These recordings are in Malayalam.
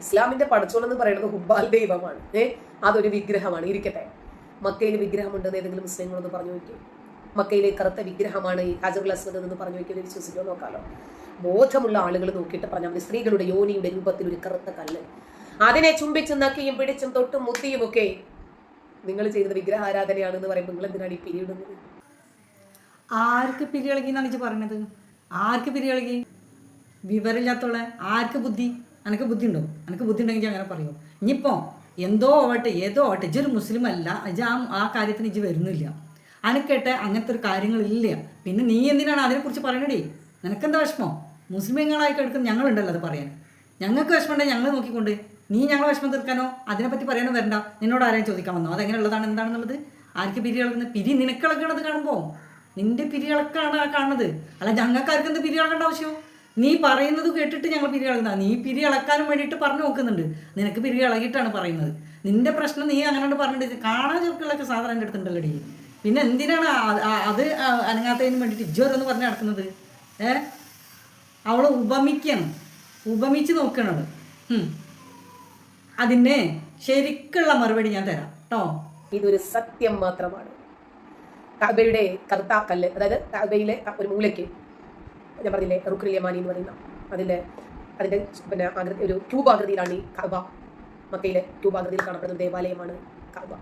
ഇസ്ലാമിന്റെ പടച്ചോൾ എന്ന് പറയുന്നത് ഹുബാൽ ദൈവമാണ്. ഏ അതൊരു വിഗ്രഹമാണ്. ഇരിക്കട്ടെ. മക്കയിൽ വിഗ്രഹമുണ്ടെന്ന് ഏതെങ്കിലും മുസ്ലിങ്ങളൊന്ന് പറഞ്ഞു നോക്കി മക്കയിലെ കറുത്ത വിഗ്രഹമാണ് ഈ ഹജറുൽ അസ്വദ് എന്ന് പറഞ്ഞു നോക്കിയത് വിശ്വസിക്കോ നോക്കാലോ. ബോധമുള്ള ആളുകൾ നോക്കിയിട്ട് പറഞ്ഞാൽ സ്ത്രീകളുടെ യോനിയുടെ രൂപത്തിൽ ഒരു കറുത്ത കല്ല്. അതിനെ ചുംബിച്ചും നക്കിയും പിടിച്ചും തൊട്ടും മുത്തിയും ഒക്കെ നിങ്ങൾ ചെയ്തത് വിഗ്രഹാരാധനയാണെന്ന് പറയുമ്പോൾ നിങ്ങൾ എന്തിനാണ് ഈ പിരിയിടുന്നത് ആർക്ക് പിരിയിളകി എന്നാണ് പറഞ്ഞത് ആർക്ക് പിരിയിളകി വിവരമില്ലാത്തോളെ? ആർക്ക് ബുദ്ധി? അനക്ക് ബുദ്ധി ഉണ്ടോ അനക്ക് ബുദ്ധി ഉണ്ടെങ്കിൽ ഇജ്ജ് അങ്ങനെ പറയും. ഇനിയിപ്പോൾ എന്തോ ആവട്ടെ ഏതോ ആവട്ടെ ഇജ്ജൊരു മുസ്ലിം അല്ല ഇജ് ആ ആ കാര്യത്തിന് ഇജ് വരുന്നില്ല. അനക്കേട്ടെ അങ്ങനത്തെ ഒരു കാര്യങ്ങളില്ല. പിന്നെ നീ എന്തിനാണ് അതിനെക്കുറിച്ച് പറയണടേ? നിനക്കെന്താ വിഷമം? മുസ്ലിങ്ങളായി കിടക്കുന്ന ഞങ്ങളുണ്ടല്ലോ അത് പറയാൻ. ഞങ്ങൾക്ക് വിഷമമുണ്ടെങ്കിൽ ഞങ്ങൾ നോക്കിക്കൊണ്ട്. നീ ഞങ്ങളെ വിഷമം തീർക്കാനോ? അതിനെപ്പറ്റി പറയാനോ വരണ്ട? നിന്നോട് ആരെയും ചോദിക്കാൻ വന്നോ? അതെങ്ങനെയുള്ളതാണ് എന്താണെന്നുള്ളത്? ആർക്ക് പിരി ഇളക്കുന്നത് പിരി നിനക്കിളക്കണത് കാണുമ്പോൾ നിന്റെ പിരികളക്കാണ് ആ കാണുന്നത്. അല്ല ഞങ്ങൾക്ക് ആർക്കെന്ത് പിരി ഇളക്കേണ്ട ആവശ്യം? നീ പറയുന്നത് കേട്ടിട്ട് ഞങ്ങൾ പിരി നീ പിരി ഇളക്കാനും വേണ്ടിയിട്ട് പറഞ്ഞു നോക്കുന്നുണ്ട്. നിനക്ക് പിരി ഇളകിയിട്ടാണ് പറയുന്നത്. നിന്റെ പ്രശ്നം നീ അങ്ങനെ പറഞ്ഞിട്ട് കാണാൻ ചെറുക്കുള്ളൊക്കെ സാധനം എന്റെ അടുത്തുണ്ടല്ലോ ഡി പിന്നെ എന്തിനാണ് അത് അനങ്ങാത്തതിന് വേണ്ടിയിട്ട് ഇജ്ജോരെന്ന് പറഞ്ഞ് നടക്കുന്നത്? ഏ? അവൾ ഉപമിക്കണം. ഉപമിച്ച് നോക്കണത്. അതിന് ശരിക്കുള്ള മറുപടി ഞാൻ തരാം. കേട്ടോ ഇതൊരു സത്യം മാത്രമാണ്. കഥയുടെ കറുത്ത അതായത് കഥയിലെ ഒരു മൂലയ്ക്ക് ഞാൻ പറഞ്ഞില്ലേ റുക്രിയമാനി എന്ന് പറയുന്ന അതിന്റെ അതിന്റെ പിന്നെ ആകൃതി ഒരു ക്യൂബാകൃതിയിലാണ് ഈ കഅബ. മക്കയിലെ ക്യൂബാകൃതിയിൽ കാണപ്പെടുന്ന ദേവാലയമാണ് കഅബ.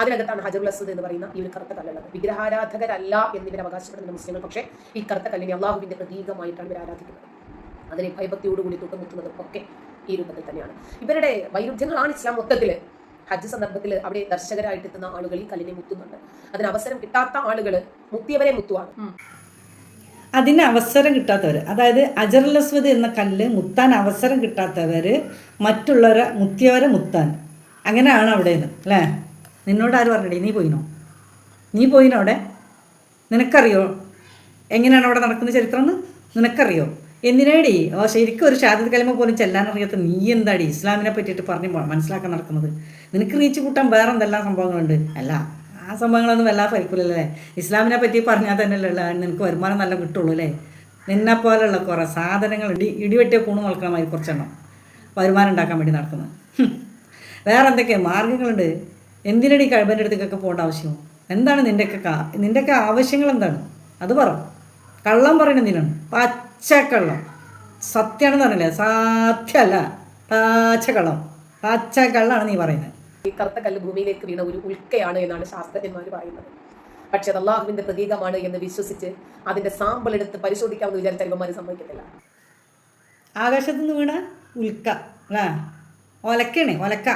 അതിനകത്താണ് ഹജറുൽ അസദ് എന്ന് പറയുന്ന ഈ ഒരു കറുത്ത കല്ലുള്ളത്. വിഗ്രഹാരാധകരല്ല എന്നിവർ അവകാശപ്പെടുന്ന മുസ്ലിങ്ങൾ. പക്ഷേ ഈ കറുത്ത കല്ലിനെ അള്ളാഹുവിന്റെ പ്രതീകമായിട്ടാണ് ഇവർ ആരാധിക്കുന്നത്. അതിനെ ഭയഭക്തിയോടുകൂടി തൊട്ടുമുട്ടുന്നതും ഒക്കെ ഈ രൂപത്തിൽ തന്നെയാണ്. ഇവരുടെ വൈരുദ്ധ്യങ്ങളാണ് ഇസ്ലാം മൊത്തത്തിൽ ഹജ്ജ് സന്ദർഭത്തിൽ അവിടെ ദർശകരായിട്ട് എത്തുന്ന ആളുകൾ ഈ കല്ലിനെ മുത്തുന്നുണ്ട്. അതിന് അവസരം കിട്ടാത്ത ആളുകൾ മുത്തിയവരെ മുത്തുവാണ്. അതിന് അവസരം കിട്ടാത്തവർ അതായത് അജറലസ്വത് എന്ന കല്ല് മുത്താൻ അവസരം കിട്ടാത്തവർ മറ്റുള്ളവരെ മുത്തിയവരെ മുത്താൻ. അങ്ങനെയാണ് അവിടെ നിന്ന് അല്ലേ? നിന്നോട് ആര് പറഞ്ഞിടേ നീ പോയിനോ? നീ പോയിനോ അവിടെ? നിനക്കറിയോ? എങ്ങനെയാണ് അവിടെ നടക്കുന്ന ചരിത്രം എന്ന് നിനക്കറിയോ? എന്തിനേടി? ഓ ശരിക്കും ഒരു ഷാദത് കലിമ പോലും ചെല്ലാൻ അറിയാത്ത നീ എന്താടി ഇസ്ലാമിനെ പറ്റിയിട്ട് പറഞ്ഞ് മനസ്സിലാക്കാൻ നടക്കുന്നത്? നിനക്ക് റീച്ച് കൂട്ടാൻ വേറെ എന്തെല്ലാം സംഭവങ്ങളുണ്ട്? അല്ല. ആ സംഭവങ്ങളൊന്നും വല്ലാതെ ഫലിക്കില്ലല്ലേ ഇസ്ലാമിനെ പറ്റി പറഞ്ഞാൽ തന്നെ അല്ലേ നിനക്ക് വരുമാനം നല്ല കിട്ടുള്ളൂ അല്ലേ? നിന്നെ പോലെയുള്ള കുറേ സാധനങ്ങൾ ഇടി ഇടിവെട്ടിയ കൂണ് മുളക്കണമായി കുറച്ചെണ്ണം വരുമാനം ഉണ്ടാക്കാൻ വേണ്ടി നടക്കുന്നത് വേറെ എന്തൊക്കെ മാർഗങ്ങളുണ്ട് എന്തിനടി കഴിവന്റെ അടുത്തേക്കൊക്കെ പോകേണ്ട ആവശ്യം? എന്താണ് നിന്റെയൊക്കെ കാ- നിന്റെയൊക്കെ ആവശ്യങ്ങൾ എന്താണ്? അത് പറ. കള്ളം പറയണ എന്തിനാണ്? പച്ചക്കള്ളം. സത്യമാണെന്ന് പറഞ്ഞില്ലേ? സാധ്യമല്ല. പച്ചക്കള്ളം. പച്ചക്കള്ളാണ് നീ പറയുന്നത്. ഈ കറുത്ത കല്ല് ഭൂമിയിലേക്ക് വീണ ഒരു ഉൽക്കയാണ് എന്നാണ് ശാസ്ത്രജ്ഞന്മാർ പറയുന്നത്. പക്ഷെ അത് അള്ളാഹുവിന്റെ പ്രതീകമാണ് എന്ന് വിശ്വസിച്ച് അതിന്റെ സാമ്പിൾ എടുത്ത് പരിശോധിക്കാമെന്ന് വിചാരിച്ച ഇവന്മാർ സംഭവിക്കത്തില്ല ആകാശത്ത് നിന്ന് വീണ ഉൽക്ക ഒലക്കണേ ഒലക്ക.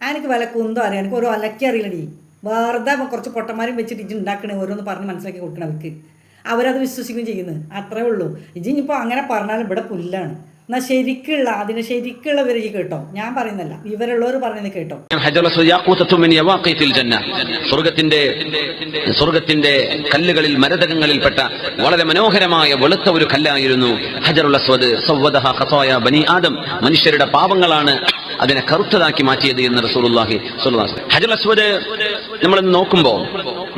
എനിക്ക് വിലക്കൊന്നും അറിയാം. എനിക്ക് ഒരു ഒലക്ക അറിയില്ലടി. വെറുതെ കുറച്ച് പൊട്ടന്മാരും വെച്ചിട്ട് ഇജ്ജ് ഉണ്ടാക്കണേ ഓരോന്ന് പറഞ്ഞ് മനസ്സിലാക്കി കൊടുക്കണം അവർക്ക്. അവരത് വിശ്വസിക്കുകയും ചെയ്യുന്നത് അത്രേ ഉള്ളൂ. ഇജ്ജ് ഇനിയിപ്പോൾ അങ്ങനെ പറഞ്ഞാൽ ഇവിടെ പുല്ലാണ്. എന്നാൽ ശരിക്കുള്ള അതിന് ശരിക്കുള്ള വിവരം കേട്ടോ. ഞാൻ പറയുന്നല്ല ഇവരുള്ളവർ പറയുന്നത് കേട്ടോ. സ്വർഗത്തിന്റെ സ്വർഗത്തിന്റെ കല്ലുകളിൽ മരതകങ്ങളിൽപ്പെട്ട വളരെ മനോഹരമായ വെളുത്ത ഒരു കല്ലായിരുന്നു ഹജറുൽ അസ്വദ്. ബനി ആദം. മനുഷ്യരുടെ പാപങ്ങളാണ് അതിനെ കറുത്തതാക്കി മാറ്റിയത് എന്ന് റസൂലുള്ളാഹി ഹജർ അലൈഹി വസല്ലം. ഹജറുൽ അസ്വദ് നമ്മൾ നോക്കുമ്പോൾ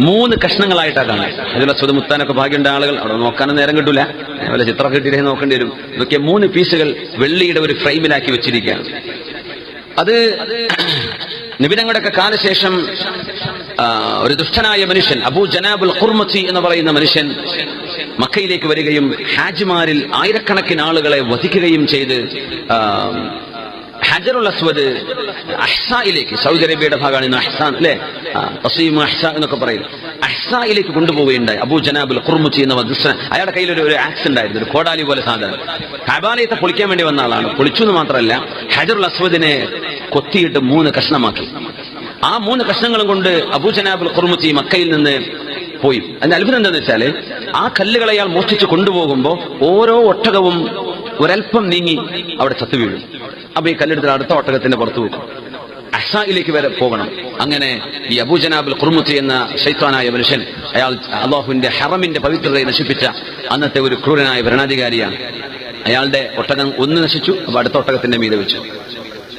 മൂന്ന് കഷ്ണങ്ങളായിട്ടാണ് കാണാം അതിലുള്ള സ്വത് മുത്താനൊക്കെ ഭാഗ്യമുണ്ട് ആളുകൾ. അവിടെ നോക്കാനും നേരം കിട്ടൂല. അതുപോലെ ചിത്രം കിട്ടിയിട്ടേ നോക്കേണ്ടി വരും. ഇതൊക്കെ മൂന്ന് പീസുകൾ വെള്ളിയുടെ ഒരു ഫ്രെയിമിലാക്കി വെച്ചിരിക്കുകയാണ്. അത് നിബിനങ്ങളുടെയൊക്കെ കാലശേഷം ഒരു ദുഷ്ടനായ മനുഷ്യൻ അബൂ ജനാബുൽ ഖുർമത്തി എന്ന് പറയുന്ന മനുഷ്യൻ മക്കയിലേക്ക് വരികയും ഹാജിമാരിൽ ആയിരക്കണക്കിന് ആളുകളെ വധിക്കുകയും ചെയ്ത് ഹജറുൽ അസ്വദ് അഹ്സായിലേക്ക് സൗദി അറേബ്യയുടെ ഭാഗമാണ് ഇന്ന് അഹ്സാൻ അല്ലെ? തസീം അഹ്സ എന്നൊക്കെ പറയും. അഹ്സായിലേക്ക് കൊണ്ടുപോവുകയുണ്ടായി. അബൂ ജനാബുൽ കുർമുച്ചി എന്ന ദുഷ്ടൻ അയാളുടെ കയ്യിൽ ഒരു ആക്സ് ഉണ്ടായിരുന്നു ഒരു കോടാലി പോലെ സാധനം കബാലയത്തെ പൊളിക്കാൻ വേണ്ടി വന്ന ആളാണ്. പൊളിച്ചു എന്ന് മാത്രമല്ല ഹജറുൽ അസ്വദിനെ കൊത്തിയിട്ട് മൂന്ന് കഷ്ണമാക്കി. ആ മൂന്ന് കഷ്ണങ്ങളും കൊണ്ട് അബൂ ജനാബുൽ കുർമുച്ചി മക്കയിൽ നിന്ന് പോയി. അതിന്റെ അത്ഭുതം എന്താണെന്ന് വെച്ചാൽ ആ കല്ലുകളെ അയാൾ മോഷ്ടിച്ച് കൊണ്ടുപോകുമ്പോൾ ഓരോ ഒട്ടകവും ഒരൽപ്പം നീങ്ങി അവിടെ ചത്തു വീഴും അപ്പൊ ഈ കല്ലെടുത്ത് അടുത്ത ഒട്ടകത്തിന്റെ പുറത്തു വെക്കും. അഹ്സായിലേക്ക് വരെ പോകണം. അങ്ങനെ ഈ അബൂജനാബുൽ കുർമുത്തി എന്ന ശൈത്താനായ മനുഷ്യൻ അയാൾ അള്ളാഹുവിന്റെ ഹറമിന്റെ പവിത്രതയെ നശിപ്പിച്ച അന്നത്തെ ഒരു ക്രൂരനായ ഭരണാധികാരിയാണ്. അയാളുടെ ഒട്ടകം ഒന്ന് നശിച്ചു അപ്പൊ അടുത്ത ഒട്ടകത്തിന്റെ മീതെ വെച്ചു.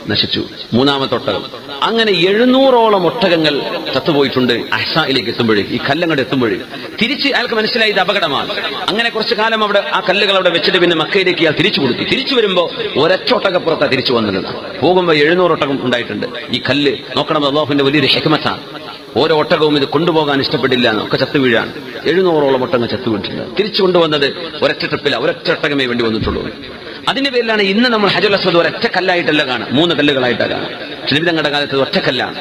നശിച്ചു. മൂന്നാമത്തെ ഒട്ടകം അങ്ങനെ എഴുന്നൂറോളം ഒട്ടകങ്ങൾ ചത്തുപോയിട്ടുണ്ട് അഹ്സായിലേക്ക് എത്തുമ്പോഴേ ഈ കല്ലങ്ങോട് എത്തുമ്പോഴേ. തിരിച്ച് അയാൾക്ക് മനസ്സിലായി ഇത് അപകടമാണ്. അങ്ങനെ കുറച്ചു കാലം അവിടെ ആ കല്ലുകൾ അവിടെ വെച്ചിട്ട് പിന്നെ മക്കയിലേക്ക് ഇയാൾ തിരിച്ചു കൊടുത്തു. തിരിച്ചു വരുമ്പോ ഒരൊറ്റ ഒട്ടകപ്പുറത്താണ് തിരിച്ചു വന്നത്. പോകുമ്പോൾ എഴുന്നൂറ് ഒട്ടകം ഉണ്ടായിട്ടുണ്ട്. ഈ കല്ല് നോക്കണം അള്ളാഹുവിന്റെ വലിയൊരു ഹെക്മത്താണ്. ഓരോ ഒട്ടകവും ഇത് കൊണ്ടുപോകാൻ ഇഷ്ടപ്പെട്ടില്ല എന്നൊക്കെ ചത്തു വീഴാണ്. എഴുന്നൂറോളം ഒട്ടകം ചത്തു വീണിട്ടുണ്ട് തിരിച്ചു കൊണ്ടുവന്നത് ഒരൊറ്റ ട്രിപ്പില്ല ഒരൊറ്റ ഒട്ടകമേ വേണ്ടി വന്നിട്ടുള്ളൂ. അതിന്റെ പേരിലാണ് ഇന്ന് നമ്മൾ ഹജുൽ അസ്വദ് ഒരൊറ്റ കല്ലായിട്ടല്ല കാണാം മൂന്ന് കല്ലുകളായിട്ടാണ് കാണാം ക്ഷണിതങ്ങളുടെ കാലത്ത് ഒറ്റക്കല്ലാണ്.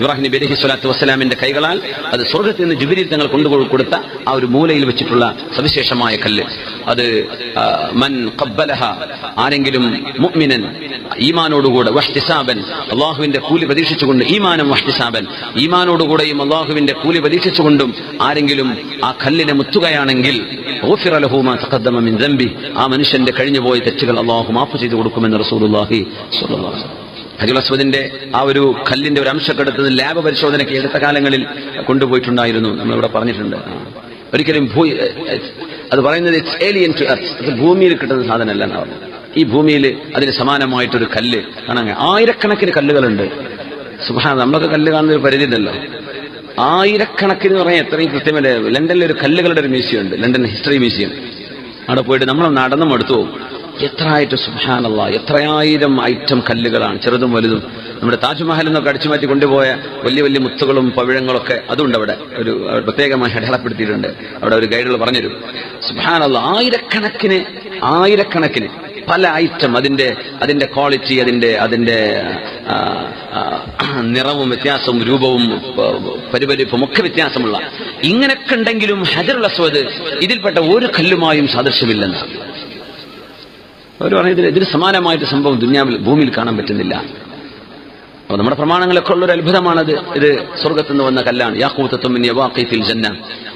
ഇബ്രാഹിം നബി അലഹി സ്വലാത്തു വസ്സലാമിന്റെ കൈകളാൽ അത് സ്വർഗത്തിൽ നിന്ന് ജുബിരി തങ്ങൾ കൊണ്ടുപോയി കൊടുത്ത ആ ഒരു മൂലയിൽ വെച്ചിട്ടുള്ള സവിശേഷമായ കല്ല്. അത് മൻ കബ്ബലഹ ആരെങ്കിലും മുഅ്മിനൻ ഈമാനോടുകൂടെ വഷ്ടിസാബൻ അള്ളാഹുവിന്റെ കൂലി പ്രതീക്ഷിച്ചുകൊണ്ട് ഈമാനം വഷ്ടിസാബൻ ഈമാനോടുകൂടെയും അള്ളാഹുവിന്റെ കൂലി പ്രതീക്ഷിച്ചുകൊണ്ടും ആരെങ്കിലും ആ കല്ലിനെ മുത്തുകയാണെങ്കിൽ ആ മനുഷ്യന്റെ കഴിഞ്ഞുപോയ തെറ്റുകൾ അള്ളാഹു മാപ്പ് ചെയ്തു കൊടുക്കുമെന്ന് റസൂലുള്ളാഹി സ്വല്ലല്ലാഹു ഹജുൽ ആ ഒരു കല്ലിന്റെ ഒരു അംശക്കെടുത്തത് ലാബ് പരിശോധനയ്ക്ക് എടുത്ത കാലങ്ങളിൽ കൊണ്ടുപോയിട്ടുണ്ടായിരുന്നു. നമ്മളിവിടെ പറഞ്ഞിട്ടുണ്ട്. ഒരിക്കലും ഭൂ അത് പറയുന്നത് ഇറ്റ്സ് ഏലിയൻ ടു എർത്ത് അത് ഭൂമിയിൽ കിട്ടുന്ന സാധനമല്ല എന്നാ പറഞ്ഞത്. ഈ ഭൂമിയിൽ അതിന് സമാനമായിട്ടൊരു കല്ല് കാണാൻ ആയിരക്കണക്കിന് കല്ലുകളുണ്ട്. സുഭാ നമ്മളൊക്കെ കല്ല് കാണുന്ന ഒരു പരിധി ഉണ്ടല്ലോ. ആയിരക്കണക്കിന് പറയാൻ എത്രയും കൃത്യമല്ലേ? ലണ്ടനിൽ ഒരു കല്ലുകളുടെ ഒരു മ്യൂസിയം ഉണ്ട് ലണ്ടൻ ഹിസ്റ്ററി മ്യൂസിയം. അവിടെ പോയിട്ട് നമ്മൾ നടന്നും എടുത്തു പോകും. എത്ര ആയിട്ട് സുഹാനല്ല എത്രയായിരം ഐറ്റം കല്ലുകളാണ് ചെറുതും വലുതും. നമ്മുടെ താജ്മഹൽ എന്നൊക്കെ അടിച്ചു മാറ്റി കൊണ്ടുപോയ വലിയ വലിയ മുത്തുകളും പവിഴങ്ങളൊക്കെ അതുണ്ട് അവിടെ. ഒരു പ്രത്യേകമായി അടയാളപ്പെടുത്തിയിട്ടുണ്ട്. അവിടെ ഒരു ഗൈഡുകൾ പറഞ്ഞുതരും. സുഹാനല്ല ആയിരക്കണക്കിന് ആയിരക്കണക്കിന് പല ഐറ്റം അതിന്റെ അതിന്റെ ക്വാളിറ്റി അതിന്റെ അതിന്റെ നിറവും വ്യത്യാസവും രൂപവും പരിപരിപ്പും ഒക്കെ വ്യത്യാസമുള്ള. ഇങ്ങനെയൊക്കെ ഉണ്ടെങ്കിലും ഹജറുൽ അസ്വദ് ഇതിൽപ്പെട്ട ഒരു കല്ലുമായും സാദൃശ്യമില്ലെന്നാണ്. അവർ പറഞ്ഞു ഇതിന് സമാനമായിട്ട് സംഭവം ദുന്യാവിൽ ഭൂമിയിൽ കാണാൻ പറ്റുന്നില്ല. അപ്പൊ നമ്മുടെ പ്രമാണങ്ങളൊക്കെ ഉള്ള ഒരു അത്ഭുതമാണത്. ഇത് സ്വർഗത്തു നിന്ന് വന്ന കല്ലാണ്.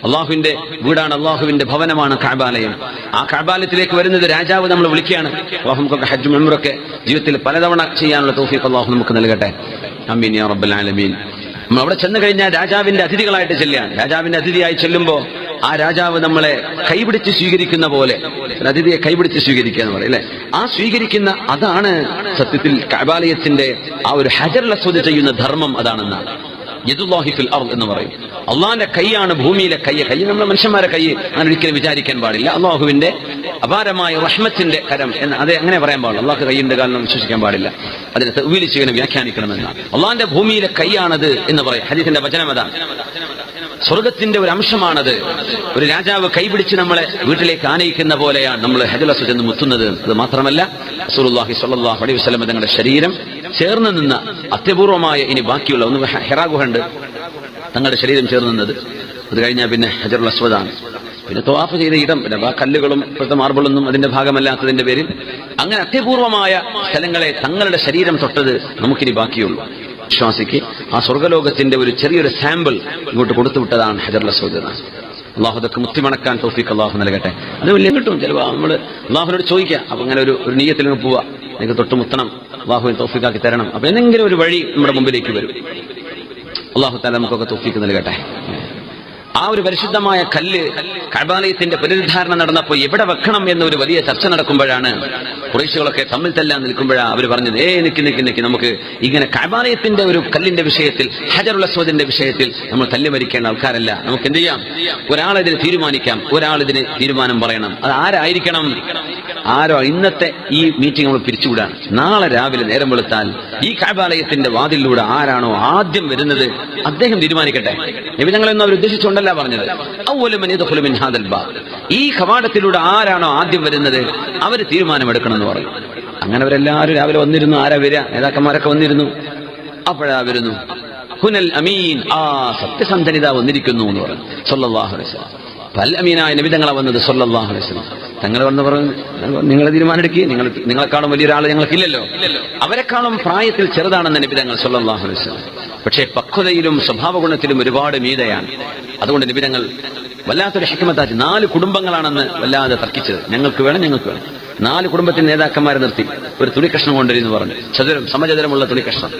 അള്ളാഹുവിന്റെ വീടാണ് അള്ളാഹുവിന്റെ ഭവനമാണ് കാബാലയം. ആ കാബാലയത്തിലേക്ക് വരുന്നത് രാജാവ് നമ്മൾ വിളിക്കുകയാണ്. അള്ളാഹു നമുക്കൊക്കെ ഹജ്ജ് ജീവിതത്തിൽ പലതവണ ചെയ്യാനുള്ള തൗഫീഖ് അള്ളാഹു നമുക്ക് നൽകട്ടെ. അമീൻ യാ റബ്ബൽ ആലമീൻ. നമ്മൾ അവിടെ ചെന്ന് കഴിഞ്ഞാൽ രാജാവിന്റെ അതിഥികളായിട്ട് ചെല്ലുകയാണ്. രാജാവിന്റെ അതിഥിയായി ചെല്ലുമ്പോൾ ആ രാജാവ് നമ്മളെ കൈപിടിച്ച് സ്വീകരിക്കുന്ന പോലെ അതിഥിയെ കൈപിടിച്ച് സ്വീകരിക്കുക എന്ന് പറയും അല്ലെ? ആ സ്വീകരിക്കുന്ന അതാണ് സത്യത്തിൽ കബാലയത്തിന്റെ ആ ഒരു ഹജർ അസ്വദ് ചെയ്യുന്ന ധർമ്മം അതാണെന്നാണ് യദുല്ലാഹി ഫിൽ അർദ് എന്ന് പറയും. അള്ളാഹിന്റെ കൈയാണ് ഭൂമിയിലെ കൈ. കൈ നമ്മുടെ മനുഷ്യന്മാരെ കൈ അങ്ങനെ ഒരിക്കലും വിചാരിക്കാൻ പാടില്ല. അള്ളാഹുവിന്റെ അപാരമായ റഹ്മത്തിന്റെ കരം എന്ന് അത് അങ്ങനെ പറയാൻ പാടില്ല. അള്ളാഹ് കൈയിന്റെ കാലം വിശ്വസിക്കാൻ പാടില്ല. അതിനെ തെവീലി ഇങ്ങനെ വ്യാഖ്യാനിക്കണമെന്നാണ് അള്ളാഹിന്റെ ഭൂമിയിലെ കൈയാണത് എന്ന് പറയും. ഹദീസിന്റെ വചനം അതാണ്. സ്വർഗത്തിന്റെ ഒരു അംശമാണത്. ഒരു രാജാവ് കൈപിടിച്ച് നമ്മളെ വീട്ടിലേക്ക് ആനയിക്കുന്ന പോലെയാണ് നമ്മൾ ഹജലസ് ചെന്ന് മുത്തുന്നത്. അത് മാത്രമല്ല സുറുല്ലാഹി സ്വല്ലല്ലാഹു അലൈഹി വസല്ലം തങ്ങളുടെ ശരീരം ചേർന്ന് നിന്ന അത്യപൂർവമായ ഇനി ബാക്കിയുള്ള ഒന്ന് ഹെറാഗുഹുണ്ട് തങ്ങളുടെ ശരീരം ചേർന്ന് നിന്നത്. അത് കഴിഞ്ഞാൽ പിന്നെ ഹജറുൽ അസ്വദാണ് പിന്നെ തോവാഫ് ചെയ്ത ഇടം പിന്നെ ആ കല്ലുകളും ഇപ്പോഴത്തെ മാർബിളൊന്നും അതിന്റെ ഭാഗമല്ലാത്തതിന്റെ പേരിൽ. അങ്ങനെ അത്യപൂർവമായ സ്ഥലങ്ങളെ തങ്ങളുടെ ശരീരം തൊട്ടത് നമുക്കിനി ബാക്കിയുള്ളൂ. വിശ്വാസിക്ക് ആ സ്വർഗലോകത്തിന്റെ ഒരു ചെറിയൊരു സാമ്പിൾ ഇങ്ങോട്ട് കൊടുത്തു വിട്ടതാണ് ഹജർ അള്ളാഹുദക്ക് അള്ളാഹു മുത്തിമണക്കാൻ തോഫിക്ക് അള്ളാഹു നൽകട്ടെ. അത് വലിയ കിട്ടും. ചിലപ്പോൾ നമ്മൾ അള്ളാഹുനോട് ചോദിക്കുക അപ്പൊ അങ്ങനെ ഒരു ഒരു നീയത്തിൽ നിന്ന് പോവാ. നിങ്ങൾക്ക് തൊട്ട് മുത്തണം. അള്ളാഹുവിന് തോഫിക്കാക്കി തരണം. അപ്പൊ എന്തെങ്കിലും ഒരു വഴി നമ്മുടെ മുമ്പിലേക്ക് വരും. അള്ളാഹു താല നമുക്കൊക്കെ തോഫിക്ക് നൽകട്ടെ. ആ ഒരു പരിശുദ്ധമായ കല്ല് കഴബാലയത്തിന്റെ പുനരുദ്ധാരണം നടന്നപ്പോൾ എവിടെ വെക്കണം എന്നൊരു വലിയ ചർച്ച നടക്കുമ്പോഴാണ് കുറേശികളൊക്കെ തമ്മിൽ തല്ലാൻ നിൽക്കുമ്പോഴാണ് അവർ പറഞ്ഞത് ഏ നിക്ക് നിക്ക് നിക്ക് നമുക്ക് ഇങ്ങനെ കബാലയത്തിന്റെ ഒരു കല്ലിന്റെ വിഷയത്തിൽ ഹജറുൽ അസ്വദിന്റെ വിഷയത്തിൽ നമ്മൾ തല്ലി മരിക്കേണ്ട ആൾക്കാരല്ല. നമുക്ക് എന്ത് ചെയ്യാം? ഒരാൾ ഇതിന് തീരുമാനിക്കാം. ഒരാൾ ഇതിന് തീരുമാനം പറയണം. അത് ആരായിരിക്കണം? ആരോ ഇന്നത്തെ ഈ മീറ്റിംഗ് നമ്മൾ പിരിച്ചുവിടാൻ. നാളെ രാവിലെ നേരം വെളുത്താൽ ഈ കാബാലയത്തിന്റെ വാതിലൂടെ ആരാണോ ആദ്യം വരുന്നത് അദ്ദേഹം തീരുമാനിക്കട്ടെ. നബി ഞങ്ങളൊന്നും അവർ ഉദ്ദേശിച്ചുകൊണ്ടല്ല പറഞ്ഞത്. ബാബ്. ഈ കവാടത്തിലൂടെ ആരാണോ ആദ്യം വരുന്നത് അവർ തീരുമാനമെടുക്കണം എന്ന് പറയും. അങ്ങനെ അവരെല്ലാവരും രാവിലെ വന്നിരുന്നു. ആരാ വരിക? നേതാക്കന്മാരൊക്കെ വന്നിരുന്നു. അപ്പോഴാ വരുന്നു. ഹുനൽ അമീൻ. ആ സത്യസന്ധനിത വന്നിരിക്കുന്നു എന്ന് പറഞ്ഞു. സല്ലല്ലാഹു അലൈഹി പൽ അമീനായ നിമിതങ്ങളാ വന്നത് സല്ലല്ലാഹു അലൈഹി വസല്ലം. തങ്ങൾ വന്ന് പറഞ്ഞു നിങ്ങൾ തീരുമാനമെടുക്കുക നിങ്ങൾ നിങ്ങളെക്കാളും വലിയൊരാൾ ഞങ്ങൾക്കില്ലല്ലോ. അവരെക്കാളും പ്രായത്തിൽ ചെറുതാണെന്ന് നിബിതങ്ങൾ സല്ലല്ലാഹു അലൈഹി പക്ഷേ പക്വതയിലും സ്വഭാവ ഗുണത്തിലും ഒരുപാട് മീതയാണ്. അതുകൊണ്ട് നിബിതങ്ങൾ വല്ലാത്തൊരു ഹിക്മത്താച്ച് നാല് കുടുംബങ്ങളാണെന്ന് വല്ലാതെ തർക്കിച്ചത്. ഞങ്ങൾക്ക് വേണം ഞങ്ങൾക്ക് വേണം. നാല് കുടുംബത്തിന്റെ നേതാക്കന്മാരെ നിർത്തി. ഒരു തുണിക്കഷ്ണം കൊണ്ടുവരുന്നു പറഞ്ഞു. ചതുരം സമചതുരമുള്ള തുണിക്കഷ്ണം.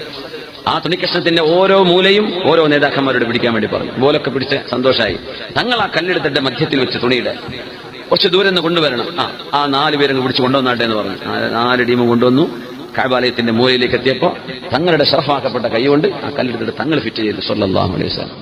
ആ തുണിക്കഷ്ണത്തിന്റെ ഓരോ മൂലയും ഓരോ നേതാക്കന്മാരോട് പിടിക്കാൻ വേണ്ടി പറഞ്ഞു. ബോലൊക്കെ പിടിച്ച് സന്തോഷമായി തങ്ങൾ ആ കല്ലെടുത്തിട്ട് മധ്യത്തിൽ വെച്ച് തുണിയുടെ. കുറച്ച് ദൂരെ നിന്ന് കൊണ്ടുവരണം. ആ ആ നാല് പേരും പിടിച്ച് കൊണ്ടുവന്നാട്ടെ എന്ന് പറഞ്ഞു. നാല് ടീം കൊണ്ടുവന്നു. കാബാലയത്തിന്റെ മൂലയിലേക്ക് എത്തിയപ്പോൾ തങ്ങളുടെ ഷറഫാക്കപ്പെട്ട കൈ കൊണ്ട് ആ കല്ലെടുത്തിട്ട് തങ്ങൾ ഫിറ്റ് ചെയ്തു. സ്വല്ലാം അലൈഹി വസല്ലം.